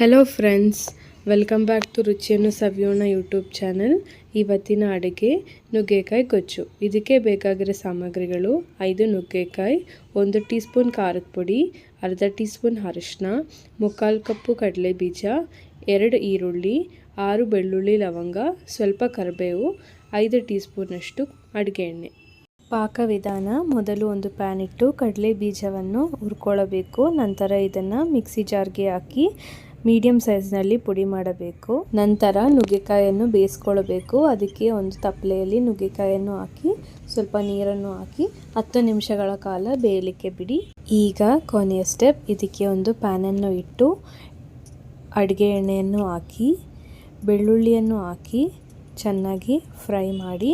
Hello friends welcome back to ರುಚಿಯನ್ನು ಸವಿಯೋಣ YouTube channel ಇವತ್ತಿನ ಅಡುಗೆ ನುಗ್ಗೆಕಾಯಿ ಗೊಜ್ಜು. ಇದಕ್ಕೆ ಬೇಕಾಗಿರೋ ಸಾಮಗ್ರಿಗಳು ಐದು ನುಗ್ಗೆಕಾಯಿ, ಒಂದು ಟೀ ಸ್ಪೂನ್ ಖಾರದ ಪುಡಿ, ಅರ್ಧ ಟೀ ಸ್ಪೂನ್ ಅರಿಶಿನ ಮುಕ್ಕಾಲು ಕಪ್ಪು ಕಡಲೆ ಬೀಜ, ಎರಡು ಈರುಳ್ಳಿ, ಆರು ಬೆಳ್ಳುಳ್ಳಿ ಲವಂಗ, ಸ್ವಲ್ಪ ಕರಿಬೇವು, ಐದು ಟೀ ಸ್ಪೂನಷ್ಟು ಅಡುಗೆ ಎಣ್ಣೆ. ಪಾಕವಿಧಾನ ಮೊದಲು ಒಂದು ಪ್ಯಾನ್ ಇಟ್ಟು ಕಡಲೆ ಬೀಜವನ್ನು ಹುರ್ಕೊಳ್ಳಬೇಕು. ನಂತರ ಇದನ್ನು ಮಿಕ್ಸಿ ಜಾರ್ಗೆ ಹಾಕಿ ಮೀಡಿಯಂ ಸೈಜ್ನಲ್ಲಿ ಪುಡಿ ಮಾಡಬೇಕು. ನಂತರ ನುಗ್ಗೆಕಾಯನ್ನು ಬೇಯಿಸ್ಕೊಳ್ಬೇಕು. ಅದಕ್ಕೆ ಒಂದು ತಪ್ಪಲೆಯಲ್ಲಿ ನುಗ್ಗೆಕಾಯನ್ನು ಹಾಕಿ, ಸ್ವಲ್ಪ ನೀರನ್ನು ಹಾಕಿ, ಹತ್ತು ನಿಮಿಷಗಳ ಕಾಲ ಬೇಯಲಿಕ್ಕೆ ಬಿಡಿ. ಈಗ ಕೊನೆಯ ಸ್ಟೆಪ್ ಇದಕ್ಕೆ ಒಂದು ಪ್ಯಾನನ್ನು ಇಟ್ಟು ಅಡುಗೆ ಎಣ್ಣೆಯನ್ನು ಹಾಕಿ, ಬೆಳ್ಳುಳ್ಳಿಯನ್ನು ಹಾಕಿ ಚೆನ್ನಾಗಿ ಫ್ರೈ ಮಾಡಿ,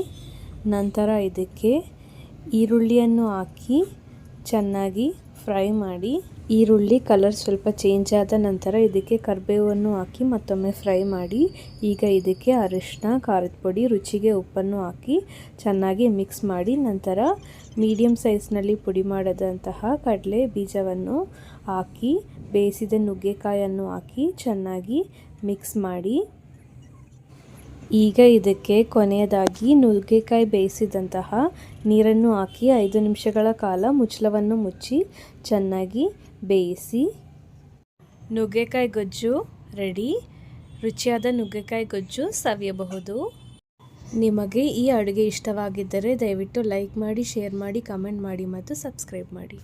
ನಂತರ ಇದಕ್ಕೆ ಈರುಳ್ಳಿಯನ್ನು ಹಾಕಿ ಚೆನ್ನಾಗಿ ಫ್ರೈ ಮಾಡಿ ಈರುಳ್ಳಿ ಕಲರ್ ಸ್ವಲ್ಪ ಚೇಂಜ್ ಆದ ನಂತರ ಇದಕ್ಕೆ ಕರಿಬೇವನ್ನು ಹಾಕಿ ಮತ್ತೊಮ್ಮೆ ಫ್ರೈ ಮಾಡಿ, ಈಗ ಇದಕ್ಕೆ ಅರಿಶಿನ ಖಾರದ ಪುಡಿ, ರುಚಿಗೆ ಉಪ್ಪನ್ನು ಹಾಕಿ ಚೆನ್ನಾಗಿ ಮಿಕ್ಸ್ ಮಾಡಿ ನಂತರ ಮೀಡಿಯಮ್ ಸೈಜ್ನಲ್ಲಿ ಪುಡಿ ಮಾಡದಂತಹ ಕಡಲೆ ಬೀಜವನ್ನು ಹಾಕಿ, ಬೇಯಿಸಿದ ನುಗ್ಗೆಕಾಯನ್ನು ಹಾಕಿ ಚೆನ್ನಾಗಿ ಮಿಕ್ಸ್ ಮಾಡಿ. ಈಗ ಇದಕ್ಕೆ ಕೊನೆಯದಾಗಿ ನುಗ್ಗೆಕಾಯಿ ಬೇಯಿಸಿದಂತಹ ನೀರನ್ನು ಹಾಕಿ ಐದು ನಿಮಿಷಗಳ ಕಾಲ ಮುಚ್ಚಳವನ್ನು ಮುಚ್ಚಿ ಚೆನ್ನಾಗಿ ಬೇಯಿಸಿ. ನುಗ್ಗೆಕಾಯಿ ಗೊಜ್ಜು ರೆಡಿ ರುಚಿಯಾದ ನುಗ್ಗೆಕಾಯಿ ಗೊಜ್ಜು ಸವಿಯಬಹುದು. ನಿಮಗೆ ಈ ಅಡುಗೆ ಇಷ್ಟವಾಗಿದ್ದರೆ ದಯವಿಟ್ಟು ಲೈಕ್ ಮಾಡಿ ಶೇರ್ ಮಾಡಿ ಕಮೆಂಟ್ ಮಾಡಿ ಮತ್ತು ಸಬ್ಸ್ಕ್ರೈಬ್ ಮಾಡಿ.